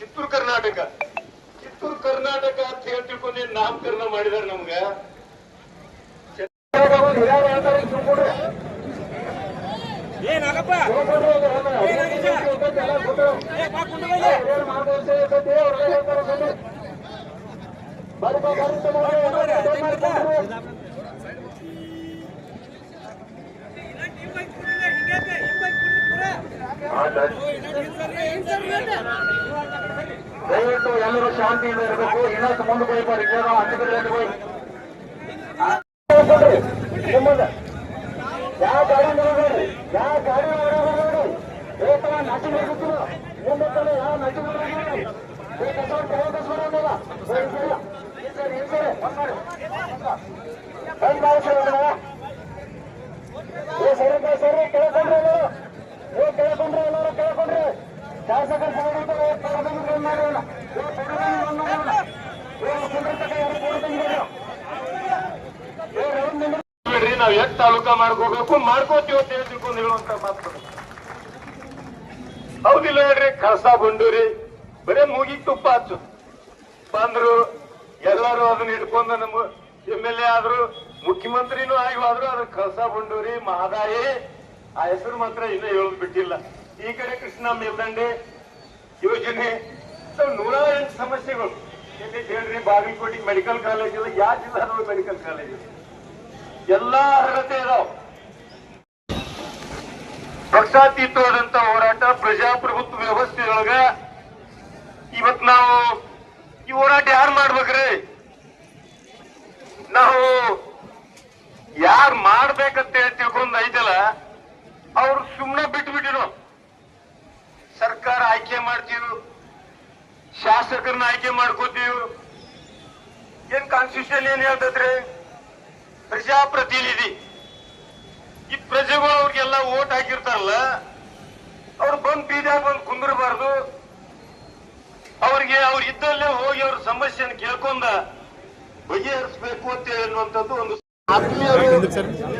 ಕಿತ್ತೂರು ಕರ್ನಾಟಕ. ಕಿತ್ತೂರು ಕರ್ನಾಟಕ ಅಂತ ಹೇಳಿ ತಿಳ್ಕೊಂಡು ನಾಮಕರಣ ಮಾಡಿದಾರೆ ನಮ್ಗ? ಏನಾಗಪ್ಪ ದಯವಿಟ್ಟು ಎಲ್ಲರೂ ಶಾಂತಿಯಿಂದ ಇರಬೇಕು. ಇನ್ನಷ್ಟು ಮುಂದೆ ಹೋಗ್ಬಾರ್ದು ಈಗ ನಾವು ಹತ್ತು ಕಡೆ ಹೋಗಿ. ನಿಮ್ಮದ ಯಾವ ಗಾಡಿ ನೋಡ್ಬೇಡ್ರಿ? ಯಾವ ಗಾಡಿ ನೋಡ್ಬೇಡ್ರಿ? ಏತವ ನಾಟಿ ಮಾಡ್ಬೇಕು ನಿಮ್ಮ ತಲೆ ಯಾವ ನಾಟಿ ಮಾಡ್ಬೇಕು ಏ ಕಸವ ಕೈ ಕಸವ ಅನ್ನಲ್ಲ ಸರಿ ಸರಿ. ಈ ಸರಿ ಈ ಸರಿ? ಬಂದ್ ಮಾಡಿ ಬಂದ್ ಮಾಡಿ ಸರ್ ಅದನ್ನ. ಏ ಸರಿ. ಬಾ ಸರಿ ಕೇಳ್ಕೊಂಡ್ರಿ ಎಲ್ಲರೂ ಏ ನಾವ್ ಎಷ್ಟು ತಾಲೂಕಾ ಮಾಡ್ಕೋಬೇಕು, ಮಾಡ್ಕೋತೀವಿ ಅಂತ ಹೇಳಿ ತಿಳ್ಕೊಂಡು ಹೇಳುವಂತ ಮಾತು ಹೌದಿಲ್ಲ ಹೇಳ್ರಿ, ಕಳಸ ಬಂಡೂರಿ ಬರೇ ಮೂಗಿಗೆ ತುಪ್ಪ ಹಚ್ಚು. ಬಂದ್ರು, ಎಲ್ಲರೂ ಅದನ್ನ ಹಿಡ್ಕೊಂಡ ನಮ್ಮ ಎಂ ಎಲ್ ಎ ಆದ್ರು, ಮುಖ್ಯಮಂತ್ರಿನೂ ಆಗಿ ಹೋದ್ರು ಅದ್ರ ಕಳಸ ಬಂಡೂರಿ ಮಹದಾಯಿ ಆ ಹೆಸರು ಮಾತ್ರ ಇನ್ನೂ ಹೇಳೋದು ಬಿಟ್ಟಿಲ್ಲ. ಈ ಕಡೆ ಕೃಷ್ಣ ಮೇಲ್ದಂಡೆ ಯೋಜನೆ. ಇಂಥವ್ ನೂರ ಎಂಟು ಸಮಸ್ಯೆಗಳು. ಇಲ್ಲಿ ಹೇಳ್ರಿ, ಬಾಗಲಕೋಟೆ ಮೆಡಿಕಲ್ ಕಾಲೇಜ್ ಇಲ್ಲ ಯಾವ ಜಿಲ್ಲಾ ಮೆಡಿಕಲ್ ಕಾಲೇಜ್ ಎಲ್ಲಾ ಅರ್ಹತೆ ಇದಾವ. ಪಕ್ಷಾತೀತವಾದಂತ ಹೋರಾಟ, ಪ್ರಜಾಪ್ರಭುತ್ವ ವ್ಯವಸ್ಥೆಯೊಳಗ ಇವತ್ ನಾವು ಈ ಹೋರಾಟ ಯಾರು ಮಾಡ್ಬೇಕ್ರಿ? ನಾವು ಯಾರು ಮಾಡ್ಬೇಕಂತ ಹೇಳಿ ತಿಳ್ಕೊಂಡ್ ಐತಲ್ಲ ಅವ್ರು ಸುಮ್ಮನೆ ಬಿಟ್ಬಿಟ್ಟಿರು ಸರ್ಕಾರ ಆಯ್ಕೆ ಮಾಡ್ತೀವಿ. ಶಾಸಕರನ್ನ ಆಯ್ಕೆ ಮಾಡ್ಕೋತೀವಿ. ಏನ್ ಕಾನ್ಸ್ಟಿಟ್ಯೂಷನ್ ಏನ್ ಹೇಳ್ತದ್ರಿ ಪ್ರಜಾಪ್ರತಿನಿಧಿ. ಈ ಪ್ರಜೆಗಳು ಅವ್ರಿಗೆಲ್ಲ ಓಟ್ ಹಾಕಿರ್ತಾರಲ್ಲ ಅವ್ರು ಬಂದ್ ಬೀದಾಗ ಬಂದು ಕುಂದಿರಬಾರ್ದು. ಅವ್ರಿಗೆ ಅವ್ರ ಇದ್ದಲ್ಲೇ ಹೋಗಿ ಅವ್ರ ಸಮಸ್ಯೆನ ಕೇಳ್ಕೊಂಡ ಬಗೆಹರಿಸಬೇಕು ಅಂತ ಹೇಳುವಂತದ್ದು ಒಂದು ನೀ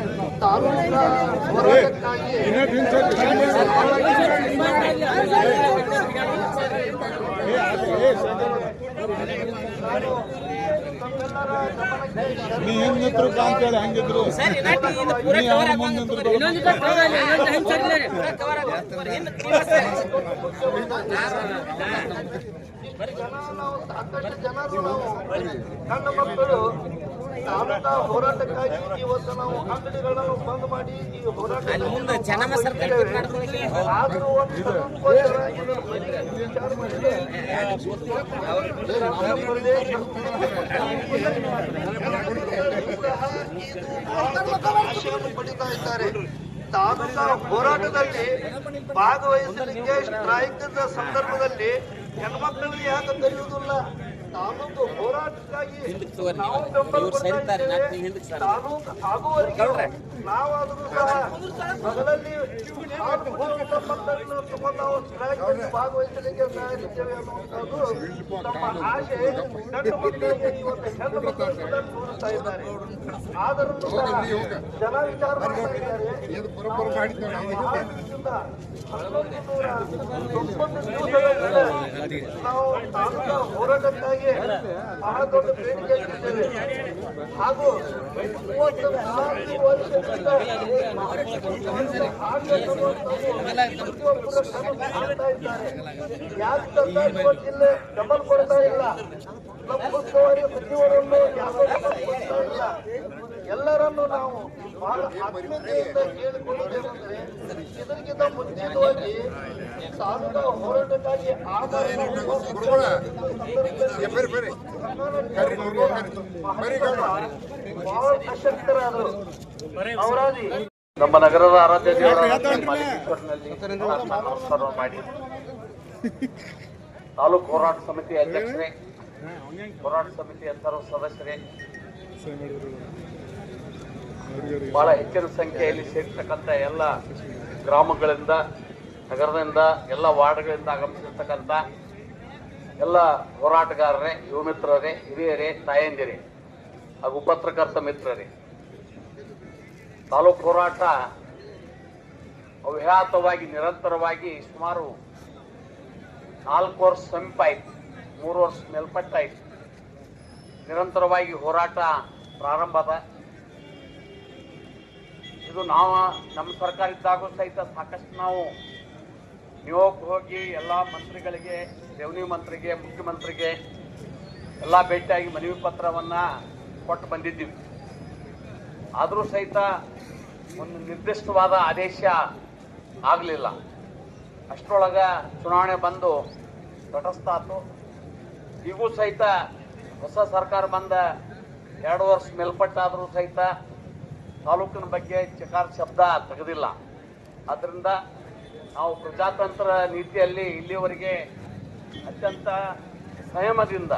ಹೆಂಗ್ ನಿಂತ್ರು ಕಾಂತೇಳಿ ಹಂಗಿದ್ರು ಸರ್ ಇಲಾಖೆ ಇದು ಪೂರ ನೀ ಕವರ್ ಅವ್ರ ಮುಂದೆ ನಿಂತ್ರು ಇನ್ನೊಂದು ಕವರ್ ಆಗಲ್ಲ ಇನ್ನೊಂದು ಹೆಂಗ್ ಸರಿ ಇಲ್ಲ ಪೂರ ಕವರ್ ಆಗಲ್ಲ ಹಿಂದೆ ಕ್ಲೀನ್ ನನ್ನ ಮಕ್ಕಳು ತಾಲೂಕಾ ಹೋರಾಟಕ್ಕಾಗಿ ಇವತ್ತು ನಾವು ಅಂಗಡಿಗಳನ್ನು ಬಂದ್ ಮಾಡಿ ಈ ಹೋರಾಟ ಆದರೂ ವಿಚಾರ ಮಾಡಿದ್ರೆ ಪಡಿತಾ ಇದ್ದಾರೆ ತಾಲೂಕಾ ಹೋರಾಟದಲ್ಲಿ ಭಾಗವಹಿಸಲಿಕ್ಕೆ ಸ್ಟ್ರೈಕ್ ಸಂದರ್ಭದಲ್ಲಿ ಹೆಣ್ಮಕ್ಳಿಗೆ ಯಾಕೆ ಕರೆಯುವುದಿಲ್ಲ ತಾಲೂಕು ಹೋರಾಟಕ್ಕಾಗಿ ನಾವು ನೀವು. ಬೆಂಬಲ ಕೊಡ್ತಾ ನಾವಾದರೂ ಸಹ ಮೊದಲಲ್ಲಿ ನಾವು ಸ್ಟ್ರೈಕ್ನಲ್ಲಿ ಭಾಗವಹಿಸಲಿಕ್ಕೆ ತಯಾರಿದ್ದೇವೆ ಅನ್ನುವಂಥದ್ದು ನಮ್ಮ ಆಶೆ ಗಂಡು ಮಕ್ಕಳಿಗೆ ಇವತ್ತು ಹೆಣ್ಣು ಮಕ್ಕಳು ಕೂಡ ತೋರಿಸ್ತಾ ಇದ್ದಾರೆ. ಆದರೂ ಸಹ ಜನ ವಿಚಾರ ಮಾಡ್ತಾ ಇದ್ದಾರೆ. ಆದ್ರಿಂದ ಹನ್ನೊಂದು ನೂರ ತೊಂಬತ್ತು ದಿವಸಗಳ ಹಿಂದೆ ನಾವು ತಾಲೂಕಾ ಹೋರಾಟಕ್ಕಾಗಿ ಬಹಳ ದೊಡ್ಡ ಹಾಗೂ ಮೂವತ್ತು ನಾಲ್ಕು ವರ್ಷದಿಂದ ಇವತ್ತಿಲ್ಲ ಡಬಲ್ ಎಲ್ಲರನ್ನು ನಾವು ಬಹಳ ಆತ್ಮೀಯತೆಯಿಂದ ಕೇಳಿಕೊಳ್ಳುವುದೇನೆಂದ್ರೆ ಇದಕ್ಕಿಂತ ಮುಂಚಿತವಾಗಿ ತಾಲೂಕಾ ಹೋರಾಟಕ್ಕಾಗಿ ಆಧಾರ ಬಹಳ ಅಶಕ್ತರಾದರು ಅವರಾದಿ ನಮ್ಮ ನಗರದ ಆರಾಧ್ಯ ದೇವರ ಮಾಡಿ. ತಾಲೂಕು ಹೋರಾಟ ಸಮಿತಿ ಅಧ್ಯಕ್ಷರೇ ಹೋರಾಟ ಸಮಿತಿಯ ಸರ್ವ ಸದಸ್ಯರೇ. ಬಹಳ ಹೆಚ್ಚಿನ ಸಂಖ್ಯೆಯಲ್ಲಿ ಸೇರಿರ್ತಕ್ಕಂಥ ಎಲ್ಲ ಗ್ರಾಮಗಳಿಂದ, ನಗರದಿಂದ, ಎಲ್ಲ ವಾರ್ಡ್ಗಳಿಂದ ಆಗಮಿಸಿರ್ತಕ್ಕಂಥ ಎಲ್ಲ ಹೋರಾಟಗಾರರೇ ಯುವ ಮಿತ್ರರೇ ಹಿರಿಯರೇ, ತಾಯಂದಿರೇ ಹಾಗೂ ಪತ್ರಕರ್ತ ಮಿತ್ರರೇ. ತಾಲೂಕು ಹೋರಾಟ ಅವ್ಯಾತವಾಗಿ ನಿರಂತರವಾಗಿ ಸುಮಾರು ನಾಲ್ಕು ವರ್ಷ ಸಮೀಪಾಯಿತು ಮೂರು ವರ್ಷ ಮೇಲ್ಪಟ್ಟಾಯಿತು ನಿರಂತರವಾಗಿ ಹೋರಾಟ ಪ್ರಾರಂಭದ. ಇದು ನಾವು, ನಮ್ಮ ಸರ್ಕಾರ ಇದ್ದಾಗೂ ಸಹಿತ ಸಾಕಷ್ಟು ನಾವು ನಿಯೋಗಕ್ಕೆ ಹೋಗಿ ಎಲ್ಲ ಮಂತ್ರಿಗಳಿಗೆ ರೆವಿನ್ಯೂ ಮಂತ್ರಿಗೆ, ಮುಖ್ಯಮಂತ್ರಿಗೆ ಎಲ್ಲ ಭೇಟಿಯಾಗಿ ಮನವಿ ಪತ್ರವನ್ನ ಕೊಟ್ಟು ಬಂದಿದ್ದೀವಿ. ಆದರೂ ಸಹಿತ ಒಂದು ನಿರ್ದಿಷ್ಟವಾದ ಆದೇಶ ಆಗಲಿಲ್ಲ. ಅಷ್ಟರೊಳಗ ಚುನಾವಣೆ ಬಂದು ತಟಸ್ಥಾತು. ಈಗೂ ಸಹಿತ ಹೊಸ ಸರ್ಕಾರ ಬಂದ ಎರಡು ವರ್ಷ ಮೇಲ್ಪಟ್ಟಾದರೂ ಸಹಿತ ತಾಲೂಕಿನ ಬಗ್ಗೆ ಚಕಾರ ಶಬ್ದ ತೆಗೆದಿಲ್ಲ. ಆದ್ದರಿಂದ ನಾವು ಪ್ರಜಾತಂತ್ರ ನೀತಿಯಲ್ಲಿ ಇಲ್ಲಿಯವರೆಗೆ ಅತ್ಯಂತ ಸಂಯಮದಿಂದ,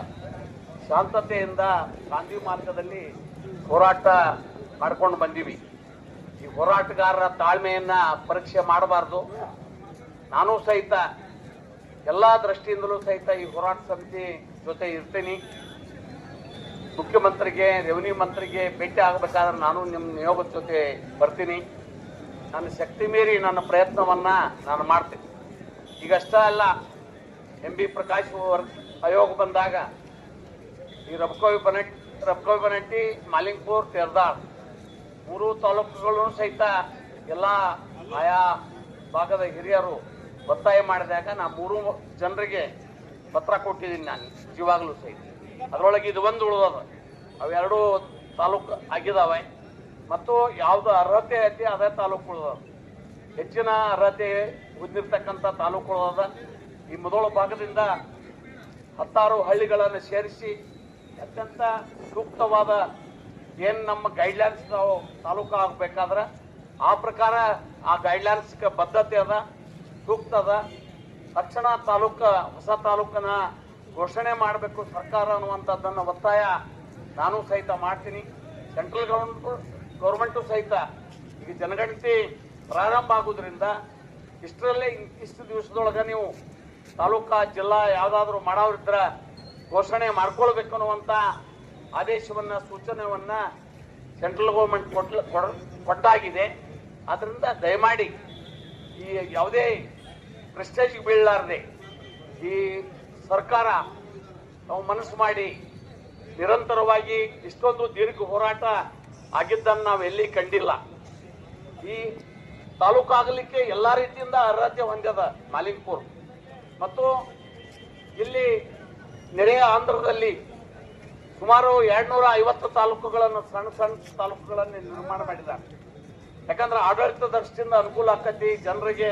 ಶಾಂತತೆಯಿಂದ ಗಾಂಧಿ ಮಾರ್ಗದಲ್ಲಿ ಹೋರಾಟ ಮಾಡ್ಕೊಂಡು ಬಂದೀವಿ. ಈ ಹೋರಾಟಗಾರರ ತಾಳ್ಮೆಯನ್ನು ಪರೀಕ್ಷೆ ಮಾಡಬಾರ್ದು. ನಾನು ಸಹಿತ ಎಲ್ಲ ದೃಷ್ಟಿಯಿಂದಲೂ ಸಹಿತ ಈ ಹೋರಾಟ ಸಮಿತಿ ಜೊತೆ ಇರ್ತೀನಿ. ಮುಖ್ಯಮಂತ್ರಿಗೆ ರೆವಿನ್ಯೂ ಮಂತ್ರಿಗೆ ಭೇಟಿ ಆಗಬೇಕಾದ್ರೆ ನಾನು ನಿಮ್ಮ ನಿಯೋಗದ ಜೊತೆ ಬರ್ತೀನಿ. ನನ್ನ ಶಕ್ತಿ ಮೀರಿ ನನ್ನ ಪ್ರಯತ್ನವನ್ನ ನಾನು ಮಾಡ್ತೀನಿ. ಈಗಷ್ಟೇ ಅಲ್ಲ ಎಂ ಬಿ ಪ್ರಕಾಶ್ ಆಯೋಗ ಬಂದಾಗ ಈ ರಬ್ಕೋವಿ ಬನಟ್, ರಬ್ಕೋವಿ ಬನಟ್ಟಿ, ಮಾಲಿಂಗ್ಪುರ್, ತೆರ್ದಾಳ್ ಮೂರು ತಾಲೂಕುಗಳು ಸಹಿತ ಎಲ್ಲ ಆಯಾ ಭಾಗದ ಹಿರಿಯರು ಒತ್ತಾಯ ಮಾಡಿದಾಗ ನಾ ಮೂರು ಜನರಿಗೆ ಪತ್ರ ಕೊಟ್ಟಿದ್ದೀನಿ ನಾನು ಇವಾಗಲೂ ಸಹಿತ. ಅದರೊಳಗೆ ಇದು ಒಂದು ಉಳಿದದ. ಅವೆರಡು ತಾಲೂಕು ಆಗಿದಾವೆ. ಮತ್ತು ಯಾವ್ದು ಅರ್ಹತೆ ಐತಿ, ಅದೇ ತಾಲೂಕು ಉಳಿದದ. ಹೆಚ್ಚಿನ ಅರ್ಹತೆ ಹೊಂದಿರ್ತಕ್ಕಂಥ ತಾಲೂಕು ಉಳಿದದ. ಈ ಮೊದಲ ಭಾಗದಿಂದ ಹತ್ತಾರು ಹಳ್ಳಿಗಳನ್ನು ಸೇರಿಸಿ ಅತ್ಯಂತ ಸೂಕ್ತವಾದ ಏನು ನಮ್ಮ ಗೈಡ್ಲೈನ್ಸ್ ನಾವು ತಾಲೂಕು ಆಗಬೇಕಾದ್ರೆ, ಆ ಪ್ರಕಾರ ಆ ಗೈಡ್ಲೈನ್ಸ್ಗೆ ಬದ್ಧತೆ ಅದ, ಸೂಕ್ತ ಅದ. ತಕ್ಷಣ ತಾಲೂಕು, ಹೊಸ ತಾಲೂಕನ್ನ ಘೋಷಣೆ ಮಾಡಬೇಕು ಸರ್ಕಾರ ಅನ್ನುವಂಥದ್ದನ್ನು ಒತ್ತಾಯ ನಾನು ಸಹಿತ ಮಾಡ್ತೀನಿ. ಸೆಂಟ್ರಲ್ ಗೌರ್ಮೆಂಟು ಗೌರ್ಮೆಂಟು ಸಹಿತ ಈಗ ಜನಗಣತಿ ಪ್ರಾರಂಭ ಆಗೋದ್ರಿಂದ ಇಷ್ಟರಲ್ಲೇ ಇಷ್ಟು ದಿವಸದೊಳಗೆ ನೀವು ತಾಲೂಕಾ, ಜಿಲ್ಲಾ ಯಾವುದಾದ್ರೂ ಮಾಡೋರಿದ್ರೆ ಘೋಷಣೆ ಮಾಡ್ಕೊಳ್ಬೇಕು ಅನ್ನುವಂಥ ಆದೇಶವನ್ನ ಸೂಚನೆಯನ್ನ ಸೆಂಟ್ರಲ್ ಗೌರ್ಮೆಂಟ್ ಕೊಟ್ಲ ಕೊಟ್ಟಾಗಿದೆ. ಅದರಿಂದ ದಯಮಾಡಿ ಈ ಯಾವುದೇ ಪ್ರೆಸ್ಟೇಜ್ ಬೀಳಲಾರದೆ ಈ ಸರ್ಕಾರ ನಾವು ಮನಸ್ಸು ಮಾಡಿ ನಿರಂತರವಾಗಿ ಇಷ್ಟೊಂದು ದೀರ್ಘ ಹೋರಾಟ ಆಗಿದ್ದನ್ನು ನಾವು ಎಲ್ಲಿ ಕಂಡಿಲ್ಲ. ಈ ತಾಲೂಕು ಆಗಲಿಕ್ಕೆ ಎಲ್ಲ ರೀತಿಯಿಂದ ಅರ್ಹತೆ ಹೊಂದ್ಯದ ಮಾಲಿಂಗ್ಪುರ್ ಮತ್ತು ಇಲ್ಲಿ ನೆರೆಯ ಆಂಧ್ರದಲ್ಲಿ ಸುಮಾರು ಎರಡ್ನೂರ ಐವತ್ತು ತಾಲೂಕುಗಳನ್ನು ಸಣ್ಣ ಸಣ್ಣ ತಾಲೂಕುಗಳನ್ನು ನಿರ್ಮಾಣ ಮಾಡಿದ್ದಾರೆ. ಯಾಕಂದ್ರೆ ಆಡಳಿತ ದೃಷ್ಟಿಯಿಂದ ಅನುಕೂಲ ಆಕತಿ, ಜನರಿಗೆ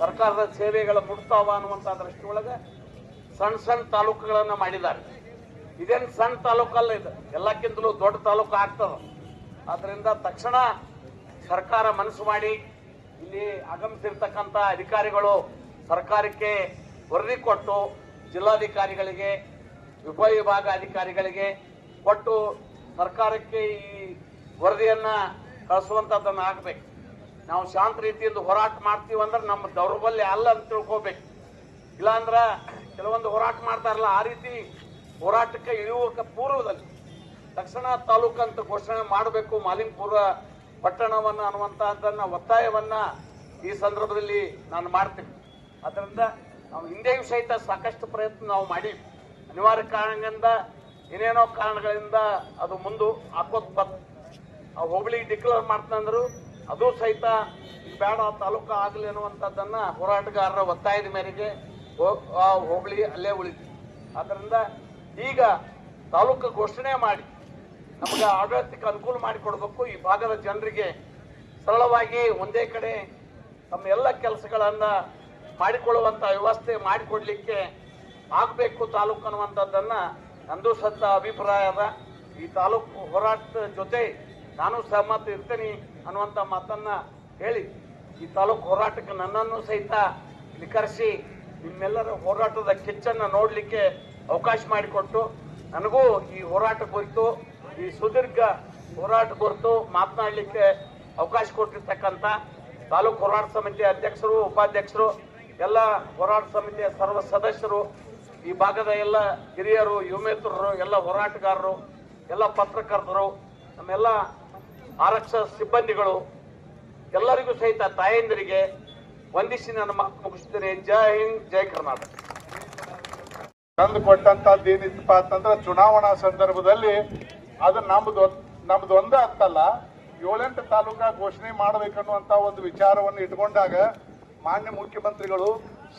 ಸರ್ಕಾರದ ಸೇವೆಗಳು ಮುಟ್ತಾವ ಅನ್ನುವಂಥ ದೃಷ್ಟಿಯೊಳಗೆ ಸಣ್ಣ ಸಣ್ಣ ತಾಲೂಕುಗಳನ್ನು ಮಾಡಿದ್ದಾರೆ. ಇದೇನು ಸಣ್ಣ ತಾಲೂಕಲ್ಲ ಇದು. ಎಲ್ಲಕ್ಕಿಂತಲೂ ದೊಡ್ಡ ತಾಲೂಕು ಆಗ್ತದ. ಆದ್ರಿಂದ ತಕ್ಷಣ ಸರ್ಕಾರ ಮನಸ್ಸು ಮಾಡಿ ಇಲ್ಲಿ ಆಗಮಿಸಿರ್ತಕ್ಕಂಥ ಅಧಿಕಾರಿಗಳು ಸರ್ಕಾರಕ್ಕೆ ವರದಿ ಕೊಟ್ಟು ಜಿಲ್ಲಾಧಿಕಾರಿಗಳಿಗೆ ಉಪವಿಭಾಗ ಅಧಿಕಾರಿಗಳಿಗೆ ಕೊಟ್ಟು ಸರ್ಕಾರಕ್ಕೆ ಈ ವರದಿಯನ್ನ ಕಳಿಸುವಂಥದ್ದನ್ನ ಆಗ್ಬೇಕು. ನಾವು ಶಾಂತ ರೀತಿಯಿಂದ ಹೋರಾಟ ಮಾಡ್ತೀವಿ ಅಂದ್ರೆ ನಮ್ಮ ದೌರ್ಬಲ್ಯ ಅಲ್ಲ ಅಂತ ತಿಳ್ಕೊಬೇಕು. ಇಲ್ಲಾಂದ್ರ ಕೆಲವೊಂದು ಹೋರಾಟ ಮಾಡ್ತಾರಲ್ಲ, ಆ ರೀತಿ ಹೋರಾಟಕ್ಕೆ ಇಳಿಯುವ ಪೂರ್ವದಲ್ಲಿ ತಕ್ಷಣ ತಾಲೂಕು ಅಂತ ಘೋಷಣೆ ಮಾಡಬೇಕು ಮಾಲಿನ್ಪುರ ಪಟ್ಟಣವನ್ನ ಅನ್ನುವಂಥದ್ದನ್ನು ಒತ್ತಾಯವನ್ನ ಈ ಸಂದರ್ಭದಲ್ಲಿ ನಾನು ಮಾಡ್ತೀನಿ. ಅದರಿಂದ ನಾವು ಹಿಂದೆಯೂ ಸಹಿತ ಸಾಕಷ್ಟು ಪ್ರಯತ್ನ ನಾವು ಮಾಡಿ, ಅನಿವಾರ್ಯ ಕಾರಣಗಳಿಂದ, ಏನೇನೋ ಕಾರಣಗಳಿಂದ ಅದು ಮುಂದೆ ಹಾಕೋದ್ ಬತ್. ಆ ಹೋಬಳಿ ಡಿಕ್ಲೇರ್ ಮಾಡ್ತಂದ್ರು ಅದು ಸಹಿತ ಬೇಡ, ತಾಲೂಕು ಆಗಲಿ ಅನ್ನುವಂಥದ್ದನ್ನು ಹೋರಾಟಗಾರರ ಒತ್ತಾಯದ ಮೇರೆಗೆ ಹೋ- ಆ ಹೋಬಳಿ ಅಲ್ಲೇ ಉಳಿತು. ಆದ್ದರಿಂದ ಈಗ ತಾಲೂಕು ಘೋಷಣೆ ಮಾಡಿ ನಮಗೆ ಆಡಳಿತಕ್ಕೆ ಅನುಕೂಲ ಮಾಡಿಕೊಡ್ಬೇಕು ಈ ಭಾಗದ ಜನರಿಗೆ ಸರಳವಾಗಿ ಒಂದೇ ಕಡೆ ತಮ್ಮ ಎಲ್ಲ ಕೆಲಸಗಳನ್ನು ಮಾಡಿಕೊಳ್ಳುವಂತ ವ್ಯವಸ್ಥೆ ಮಾಡಿಕೊಡ್ಲಿಕ್ಕೆ ಆಗಬೇಕು ತಾಲೂಕು ಅನ್ನುವಂಥದ್ದನ್ನು. ನಂದು ಸತ್ತ ಅಭಿಪ್ರಾಯ ಅದ. ಈ ತಾಲೂಕು ಹೋರಾಟದ ಜೊತೆ ನಾನು ಸಹಮತ ಇರ್ತೀನಿ ಅನ್ನುವಂಥ ಮಾತನ್ನ ಹೇಳಿ ಈ ತಾಲೂಕು ಹೋರಾಟಕ್ಕೆ ನನ್ನನ್ನು ಸಹಿತ ಇಲ್ಲಿ ನಿಮ್ಮೆಲ್ಲರ ಹೋರಾಟದ ಕಿಚ್ಚನ್ನು ನೋಡಲಿಕ್ಕೆ ಅವಕಾಶ ಮಾಡಿಕೊಟ್ಟು ನನಗೂ ಈ ಹೋರಾಟ ಕುರಿತು, ಈ ಸುದೀರ್ಘ ಹೋರಾಟ ಕುರಿತು ಮಾತನಾಡಲಿಕ್ಕೆ ಅವಕಾಶ ಕೊಟ್ಟಿರ್ತಕ್ಕಂಥ ತಾಲೂಕು ಹೋರಾಟ ಸಮಿತಿ ಅಧ್ಯಕ್ಷರು, ಉಪಾಧ್ಯಕ್ಷರು, ಎಲ್ಲ ಹೋರಾಟ ಸಮಿತಿಯ ಸರ್ವ ಸದಸ್ಯರು, ಈ ಭಾಗದ ಎಲ್ಲ ಹಿರಿಯರು, ಯುವಮಿತ್ರರು, ಎಲ್ಲ ಹೋರಾಟಗಾರರು, ಎಲ್ಲ ಪತ್ರಕರ್ತರು, ನಮ್ಮೆಲ್ಲ ಆರಕ್ಷ ಸಿಬ್ಬಂದಿಗಳು, ಎಲ್ಲರಿಗೂ ಸಹಿತ ತಾಯಂದಿರಿಗೆ ವಂದಿಸಿ ನನ್ನ ಮಾತು ಮುಗಿಸ್ತೇನೆ ಜೈ ಹಿಂದ್, ಜೈ ಕರ್ನಾಟಕ. ತಂದು ಕೊಟ್ಟಂತದ್ದು ಏನಿತ್ತಪ್ಪ ಅಂತಂದ್ರೆ ಚುನಾವಣಾ ಸಂದರ್ಭದಲ್ಲಿ ಅದು ನಮ್ದು ನಮ್ದು ಒಂದೇ ಅಂತಲ್ಲ, ಏಳೆಂಟು ತಾಲೂಕಾ ಘೋಷಣೆ ಮಾಡಬೇಕನ್ನುವಂತ ಒಂದು ವಿಚಾರವನ್ನು ಇಟ್ಕೊಂಡಾಗ ಮಾನ್ಯ ಮುಖ್ಯಮಂತ್ರಿಗಳು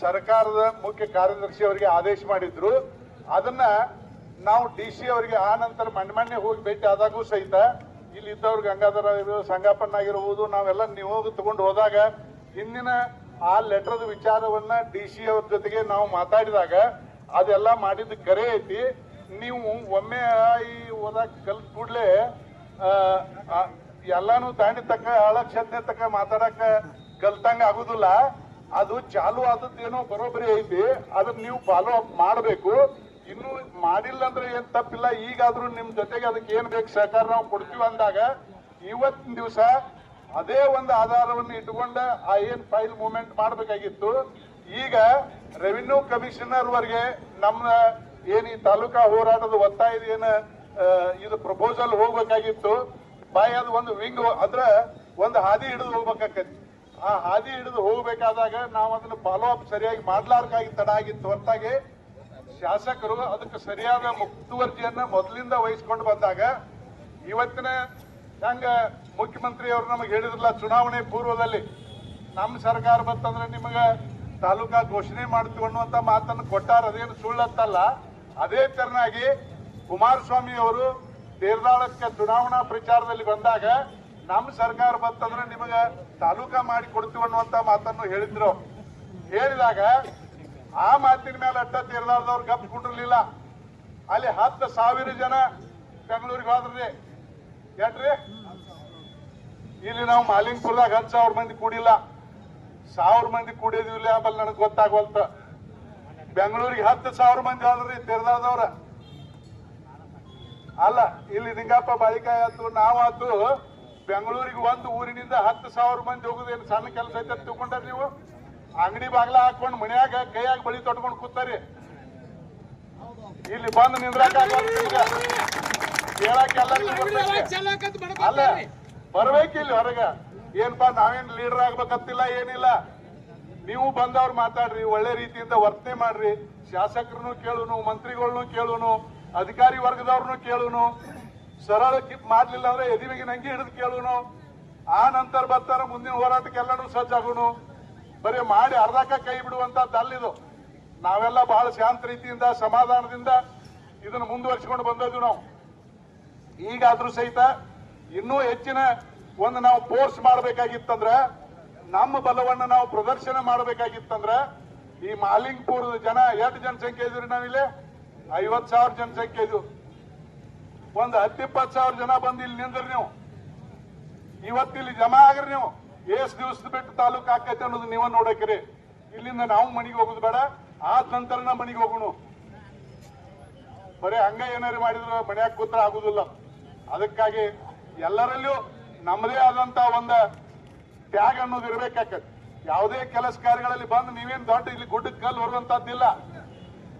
ಸರ್ಕಾರದ ಮುಖ್ಯ ಕಾರ್ಯದರ್ಶಿ ಅವರಿಗೆ ಆದೇಶ ಮಾಡಿದ್ರು. ಅದನ್ನ ನಾವು ಡಿ ಸಿ ಅವರಿಗೆ ಆ ನಂತರ ಮಣ್ಣೆ ಮಣ್ಣೆ ಹೋಗಿ ಭೇಟಿ ಆದಾಗೂ ಸಹಿತ ಇಲ್ಲಿ ಇದ್ದವ್ರು ಗಂಗಾಧರ ಸಂಗಪ್ಪಣ್ಣ ಆಗಿರ್ಬೋದು, ನಾವೆಲ್ಲ ನಿಯೋಗ ತಗೊಂಡು ಹೋದಾಗ ಹಿಂದಿನ ಆ ಲೆಟರ್ ವಿಚಾರವನ್ನ ಡಿ ಸಿ ಅವ್ರ ಜೊತೆಗೆ ನಾವು ಮಾತಾಡಿದಾಗ ಅದೆಲ್ಲ ಮಾಡಿದ್ದು ಕರೆ ಐತಿ. ನೀವು ಒಮ್ಮೆ ಈ ಓದ ಕಲ್ತ್ ಕೂಡ್ಲೆ ಎಲ್ಲಾನು ದಾಂಡಿ ತಕ್ಕ ಅಳಕ್ಷತೆ ತಕ್ಕ ಮಾತಾಡಕ ಕಲ್ತಂಗ ಆಗುದಿಲ್ಲ. ಅದು ಚಾಲು ಆದದ್ದೇನೋ ಬರೋಬರಿ ಐತಿ. ಅದನ್ನ ನೀವು ಫಾಲೋ ಅಪ್ ಮಾಡಬೇಕು. ಇನ್ನು ಮಾಡಿಲ್ಲ ಅಂದ್ರೆ ಏನ್ ತಪ್ಪಿಲ್ಲ. ಈಗಾದ್ರೂ ನಿಮ್ ಜೊತೆಗೆ ಅದಕ್ಕೆ ಏನ್ ಬೇಕು ಸಹಕಾರ ನಾವು ಕೊಡ್ತೀವಿ ಅಂದಾಗ, ಇವತ್ತಿನ ದಿವಸ ಅದೇ ಒಂದು ಆಧಾರವನ್ನು ಇಟ್ಟುಕೊಂಡ ಆ ಏನ್ ಫೈಲ್ ಮೂವ್ಮೆಂಟ್ ಮಾಡಬೇಕಾಗಿತ್ತು. ಈಗ ರೆವಿನ್ಯೂ ಕಮಿಷನರ್ ವರೆಗೆ ನಮ್ಮ ಏನ್ ಈ ತಾಲೂಕಾ ಹೋರಾಟದ ಒತ್ತಾಯದ ಏನು ಇದು ಪ್ರಪೋಸಲ್ ಹೋಗ್ಬೇಕಾಗಿತ್ತು. ಬಾಯ್ ಅದು ಒಂದು ವಿಂಗ್ ಅಂದ್ರೆ ಒಂದು ಹಾದಿ ಹಿಡಿದು ಹೋಗ್ಬೇಕಾಗತ್ತೆ ಆ ಹಾದಿ ಹಿಡಿದು ಹೋಗ್ಬೇಕಾದಾಗ ನಾವು ಅದನ್ನ ಫಾಲೋ ಅಪ್ ಸರಿಯಾಗಿ ಮಾಡ್ಲಾರ್ಕಾಗಿ ತಡ ಆಗಿತ್ತು ಹೊರತಾಗಿ ಶಾಸಕರು ಅದಕ್ಕೆ ಸರಿಯಾದ ಮುತುವರ್ಜಿಯನ್ನ ಮೊದಲಿಂದ ವಹಿಸ್ಕೊಂಡು ಬಂದಾಗ ಇವತ್ತಿನ ಹೆಂಗ ಮುಖ್ಯಮಂತ್ರಿ ಅವರು ನಮಗೆ ಹೇಳಿದ್ರಲ್ಲ, ಚುನಾವಣೆ ಪೂರ್ವದಲ್ಲಿ ನಮ್ಮ ಸರ್ಕಾರ ಬಂತಂದ್ರೆ ನಿಮಗೆ ತಾಲೂಕಾ ಘೋಷಣೆ ಮಾಡ್ತೀವಿ ಅನ್ನುವಂತ ಮಾತನ್ನು ಕೊಟ್ಟಾರ. ಅದೇನು ಸುಳ್ಳತ್ತಲ್ಲ. ಅದೇ ತೆರನಾಗಿ ಕುಮಾರಸ್ವಾಮಿ ಅವರು ತೇರ್ದಾಳಕ್ಕೆ ಚುನಾವಣಾ ಪ್ರಚಾರದಲ್ಲಿ ಬಂದಾಗ ನಮ್ಮ ಸರ್ಕಾರ ಬಂತಂದ್ರೆ ನಿಮಗೆ ತಾಲೂಕಾ ಮಾಡಿ ಕೊಡ್ತೀವಿ ಅನ್ನುವಂತ ಮಾತನ್ನು ಹೇಳಿದ್ರು. ಹೇಳಿದಾಗ ಆ ಮಾತಿನ ಮೇಲೆ ಅಟ್ಟ ತೀರ್ದಾಳದವ್ರು ಗಪ್ ಕುಂಡಿರ್ಲಿಲ್ಲ. ಅಲ್ಲಿ ಹತ್ತು ಸಾವಿರ ಜನ ಬೆಂಗಳೂರಿಗೆ ಹೋದ್ರಿ ಏನ್ರಿ ಇಲ್ಲಿ ನಾವು ಮಾಲಿಂಗ್ಪುರದಾಗ ಹತ್ತು ಸಾವಿರ ಮಂದಿ ಕೂಡಿಲ್ಲ. ಸಾವಿರ ಮಂದಿ ಕೂಡಿದಿಲ್ಲ ಆಮೇಲೆ ನನಗೆ ಗೊತ್ತಾಗವಲ್ತ. ಬೆಂಗಳೂರಿಗೆ ಹತ್ತು ಸಾವಿರ ಮಂದಿ ಆದ್ರಿ ತೆರೆದಾದವ್ರ. ಅಲ್ಲ ಇಲ್ಲಿ ನಿಂಗಪ್ಪ ಬಾಳಿಕಾಯಿ ಆತು ನಾವಾತು ಬೆಂಗಳೂರಿಗೆ ಒಂದು ಊರಿನಿಂದ ಹತ್ತು ಸಾವಿರ ಮಂದಿ ಹೋಗುದೇನು ಸಣ್ಣ ಕೆಲಸ ಐತೆ ತಗೊಂಡ್ರಿ ತಿಳ್ಕೊಂಡ್ರ ನೀವು? ಅಂಗಡಿ ಬಾಗ್ಲ ಹಾಕೊಂಡು ಮನ್ಯಾಗ ಕೈಯಾಗ ಬಳಿ ತೊಟ್ಕೊಂಡು ಕೂತಾರಿ. ಇಲ್ಲಿ ಬಂದು ನಿಂದ್ರಾಕ. ಅಲ್ಲ ಬರ್ಬೇಕು ಇಲ್ಲಿ ಹೊರಗ. ಏನ್ಪಾ, ನಾವೇನ್ ಲೀಡರ್ ಆಗ್ಬೇಕಂತಿಲ್ಲ, ಏನಿಲ್ಲ. ನೀವು ಬಂದವ್ರು ಮಾತಾಡ್ರಿ, ಒಳ್ಳೆ ರೀತಿಯಿಂದ ವರ್ತನೆ ಮಾಡ್ರಿ. ಶಾಸಕರನ್ನು ಕೇಳುನು ಮಂತ್ರಿಗಳನ್ನು ಕೇಳುನು, ಅಧಿಕಾರಿ ವರ್ಗದವ್ರನ್ನು ಕೇಳುನು. ಸರಳ ಮಾಡ್ಲಿಲ್ಲ ಅಂದ್ರೆ ಎದಿವಿಗೆ ನಂಗೆ ಹಿಡಿದು ಕೇಳುನು. ಆ ನಂತರ ಬರ್ತಾರ, ಮುಂದಿನ ಹೋರಾಟಕ್ಕೆ ಎಲ್ಲರೂ ಸಜ್ಜಾಗುನು. ಬರೀ ಮಾಡಿ ಅರ್ಧಕ ಕೈ ಬಿಡುವಂತ ತಲ್ಲಿದು ನಾವೆಲ್ಲ ಬಹಳ ಶಾಂತ ರೀತಿಯಿಂದ, ಸಮಾಧಾನದಿಂದ ಇದನ್ನು ಮುಂದುವರಿಸಿಕೊಂಡು ಬಂದದ್ದು ನಾವು. ಈಗಾದ್ರೂ ಸಹಿತ ಇನ್ನೂ ಹೆಚ್ಚಿನ ಒಂದು ನಾವು ಫೋರ್ಸ್ ಮಾಡಬೇಕಾಗಿತ್ತಂದ್ರೆ, ನಮ್ಮ ಬಲವನ್ನ ನಾವು ಪ್ರದರ್ಶನ ಮಾಡಬೇಕಾಗಿತ್ತಂದ್ರ, ಈ ಮಾಲಿಂಗ್ಪುರದ ಜನ ಎಷ್ಟು ಜನಸಂಖ್ಯೆ ಇದ್ರಿ ನಾವಿಲ್ಲಿ? ಐವತ್ ಸಾವಿರ ಜನಸಂಖ್ಯೆ ಇದು. ಒಂದು ಹತ್ತಿಪ್ಪತ್ತು ಸಾವಿರ ಜನ ಬಂದು ಇಲ್ಲಿ ನಿಂದ್ರಿ ನೀವು. ಇವತ್ತು ಇಲ್ಲಿ ಜಮಾ ಆಗ್ರಿ ನೀವು. ಎಷ್ಟು ದಿವಸದ ಬಿಟ್ಟು ತಾಲೂಕು ಆಕೈತೆ ಅನ್ನೋದು ನೀವ ನೋಡಕ್ರಿ ಇಲ್ಲಿಂದ ನಾವು ಮನೆಗೆ ಹೋಗುದು ಬೇಡ, ಆದ ನಂತರ ನಾ ಮನೆಗೆ ಹೋಗೋಣ. ಬರೀ ಹಂಗ ಏನಾರು ಮಾಡಿದ್ರೆ ಮನೆಯಾಗ ಕೂತ್ರ ಆಗುದಿಲ್ಲ. ಅದಕ್ಕಾಗಿ ಎಲ್ಲರಲ್ಲಿಯೂ ನಮ್ಮದೇ ಆದಂತ ಒಂದು ತ್ಯಾಗ ಅನ್ನೋದು ಇರ್ಬೇಕಾಕತ್ ಯಾವುದೇ ಕೆಲಸ ಕಾರ್ಯಗಳಲ್ಲಿ ಬಂದು ನೀವೇನು ದೊಡ್ಡ ಇಲ್ಲಿ ಗುಡ್ಡಕ್ಕೆ ಕಲ್ಲು ಹೊರದಂತದ್ದಿಲ್ಲ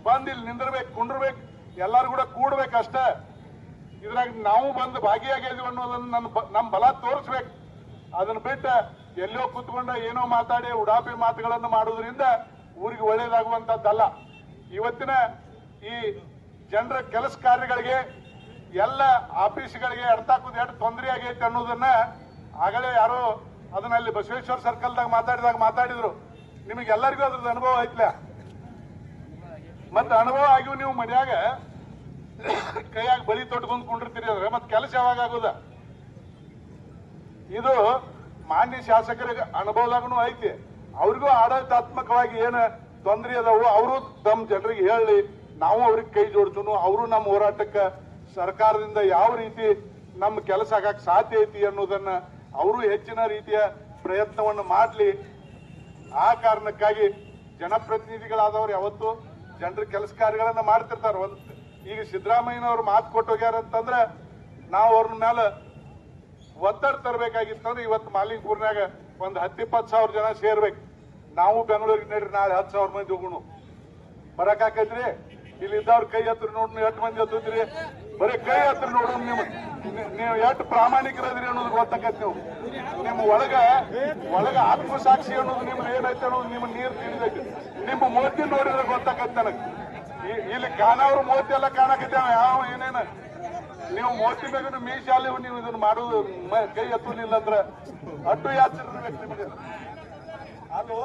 ಬಂದು ಇಲ್ಲಿ ನಿಂದಿರ್ಬೇಕು, ಕುಂಡ್ರಬೇಕು, ಎಲ್ಲರೂ ಕೂಡ ಕೂಡ್ಬೇಕಷ್ಟೇ. ಇದ್ರಾಗ ನಾವು ಬಂದು ಭಾಗಿಯಾಗಿದ್ವಿ ಅನ್ನೋದನ್ನ ನನ್ನ ನಮ್ಮ ಬಲ ತೋರಿಸ್ಬೇಕು. ಅದನ್ನ ಬಿಟ್ಟು ಎಲ್ಲೋ ಕೂತ್ಕೊಂಡ ಏನೋ ಮಾತಾಡಿ ಉಡಾಪಿ ಮಾತುಗಳನ್ನು ಮಾಡೋದ್ರಿಂದ ಊರಿಗೆ ಒಳ್ಳೇದಾಗುವಂತದ್ದಲ್ಲ ಇವತ್ತಿನ ಈ ಜನರ ಕೆಲಸ ಕಾರ್ಯಗಳಿಗೆ ಎಲ್ಲ ಆಫೀಸ್ಗಳಿಗೆ ಎಡ್ತಾಕೋದು ಎಷ್ಟು ತೊಂದರೆ ಆಗೈತೆ ಅನ್ನೋದನ್ನ ಆಗಲೇ ಯಾರೋ ಅದನ್ನ ಅಲ್ಲಿ ಬಸವೇಶ್ವರ ಸರ್ಕಲ್ದಾಗ ಮಾತಾಡಿದಾಗ ಮಾತಾಡಿದ್ರು. ನಿಮಗೆಲ್ಲರಿಗೂ ಅದ್ರದ್ದು ಅನುಭವ ಐತ್ಲ? ಮತ್ತೆ ಅನುಭವ ಆಗಿವು ನೀವು ಮನ್ಯಾಗ? ಕೈಯಾಗ ಬಲಿ ತೊಟ್ಕೊಂಡು ಕುಂಡಿರ್ತೀರಿ ಅಂದ್ರೆ ಮತ್ತೆ ಕೆಲಸ ಯಾವಾಗ ಆಗುದ? ಇದು ಮಾನ್ಯ ಶಾಸಕರಿಗೆ ಅನುಭವದಾಗೂ ಐತಿ. ಅವ್ರಿಗೂ ಆಡಳಿತಾತ್ಮಕವಾಗಿ ಏನು ತೊಂದರೆ ಅದಾವು, ಅವರು ತಮ್ಮ ಜನರಿಗೆ ಹೇಳಿ, ನಾವು ಅವ್ರಿಗೆ ಕೈ ಜೋಡ್ಸೋನು, ಅವರು ನಮ್ಮ ಹೋರಾಟಕ್ಕೆ ಸರ್ಕಾರದಿಂದ ಯಾವ ರೀತಿ ನಮ್ಮ ಕೆಲಸ ಆಗಕ್ಕೆ ಸಾಧ್ಯ ಐತಿ ಅನ್ನೋದನ್ನ ಅವರು ಹೆಚ್ಚಿನ ರೀತಿಯ ಪ್ರಯತ್ನವನ್ನು ಮಾಡಲಿ. ಆ ಕಾರಣಕ್ಕಾಗಿ ಜನಪ್ರತಿನಿಧಿಗಳಾದವ್ರು ಯಾವತ್ತು ಜನರ ಕೆಲಸ ಕಾರ್ಯಗಳನ್ನ ಮಾಡ್ತಿರ್ತಾರ. ಒಂದ್ ಈಗ ಸಿದ್ದರಾಮಯ್ಯನವ್ರು ಮಾತು ಕೊಟ್ಟೋಗ್ಯಾರ ಅಂತಂದ್ರೆ ನಾವು ಅವ್ರ ಮೇಲೆ ಒತ್ತಡ ತರಬೇಕಾಗಿತ್ತಂದ್ರೆ ಇವತ್ತು ಮಾಲಿಂಗ್ಪುರ್ನಾಗ ಒಂದು ಹತ್ತಿಪ್ಪತ್ತು ಸಾವಿರ ಜನ ಸೇರ್ಬೇಕು. ನಾವು ಬೆಂಗಳೂರಿಗೆ ನಡ್ರಿ, ನಾಳೆ ಹತ್ತು ಸಾವಿರ ಮಂದಿ ಹೋಗೋಣ. ಬರಕಾಕೈತ್ರಿ ಇಲ್ಲಿ ಇದ್ದವ್ರ ಕೈ ಹತ್ರ ನೋಡ್ರಿ, ಎಷ್ಟು ಮಂದಿ ಹತ್ತಿದ್ರಿ ಬರೀ ಕೈ ಹತ್ರ ನೋಡು ನಿಮ್ ನೀವು ಎಷ್ಟು ಪ್ರಾಮಾಣಿಕರದ್ರಿ ಅನ್ನೋದು ಗೊತ್ತಾಗತ್ತೆ ನೀವು. ನಿಮ್ಮ ಒಳಗ ಒಳಗ ಆತ್ಮಸಾಕ್ಷಿ ಅನ್ನೋದು ನಿಮ್ಮ ಏನೈತೆ ಅನ್ನೋದು ನಿಮ್ಮ ನೀರು ತಿಳಿದೈತಿ. ನಿಮ್ಮ ಮೋತಿ ನೋಡಿದ್ರೆ ಗೊತ್ತಾಗತ್ತೆ ನನಗೆ. ಇಲ್ಲಿ ಕಾಣವ್ರ ಮೋತಿ ಎಲ್ಲ ಕಾಣಕತ್ತೆ ಯಾವ ಏನೇನ. ನೀವು ಮೋತಿ ಮ್ಯಾಗ ಮೀಶಾಲಿ ನೀವು ಇದನ್ನ ಮಾಡುದು ಕೈ ಎತ್ತಲಿಲ್ಲ ಅಂದ್ರೆ ಅಡ್ಡು ವ್ಯಕ್ತಿ ನಿಮಗೆ ಅದು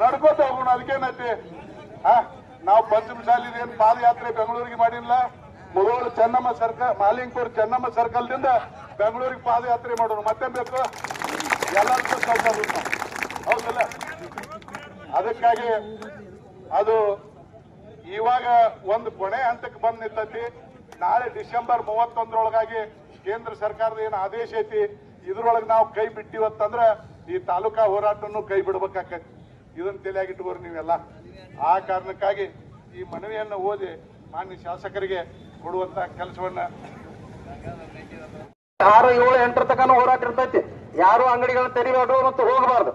ನಡ್ಕೋತ ಹೋಗೋಣ, ಅದಕ್ಕೇನೈತಿ? ಹಾ ನಾವು ಪಂಚಮಸಾಲಿ ಏನ್ ಪಾದಯಾತ್ರೆ ಬೆಂಗಳೂರಿಗೆ ಮಾಡಿಲ್ಲ? ಮುಗೋಳು ಚೆನ್ನಮ್ಮ ಸರ್ಕಲ್ ಮಾಲಿಂಗ್ಪುರ್ ಚೆನ್ನಮ್ಮ ಸರ್ಕಲ್ ದಿಂದ ಬೆಂಗಳೂರಿಗೆ ಪಾದಯಾತ್ರೆ ಮಾಡೋಣ ಮತ್ತೇನ್ ಬೇಕು? ಎಲ್ಲರಿಗೂ ಸ್ವಲ್ಪ ಹೌದಲ್ಲ? ಅದಕ್ಕಾಗಿ ಅದು ಇವಾಗ ಒಂದು ಕೊನೆ ಹಂತಕ್ಕೆ ಬಂದ್ ನಿಂತೈತಿ. ನಾಳೆ ಡಿಸೆಂಬರ್ ಮೂವತ್ತೊಂದರೊಳಗಾಗಿ ಕೇಂದ್ರ ಸರ್ಕಾರದ ಏನು ಆದೇಶ ಐತಿ, ಇದ್ರೊಳಗೆ ನಾವು ಕೈ ಬಿಟ್ಟಿವತ್ತಂದ್ರೆ ಈ ತಾಲೂಕಾ ಹೋರಾಟವನ್ನು ಕೈ ಬಿಡ್ಬೇಕಾಕತಿ. ಇದನ್ನ ತಲೆಯಾಗಿಟ್ಕೋರಿ ನೀವೆಲ್ಲ. ಆ ಕಾರಣಕ್ಕಾಗಿ ಈ ಮನವಿಯನ್ನು ಓದಿ ಮಾನ್ಯ ಶಾಸಕರಿಗೆ ಕೊಡುವಂತ ಕೆಲಸವನ್ನ ಆರು ಏಳು ಎಂಟರ ತನಕ ಹೋರಾಟ ಇರ್ತೈತಿ. ಯಾರು ಅಂಗಡಿಗಳನ್ನ ತೆರಿಬಾರ್ದು ಮತ್ತು ಹೋಗಬಾರ್ದು.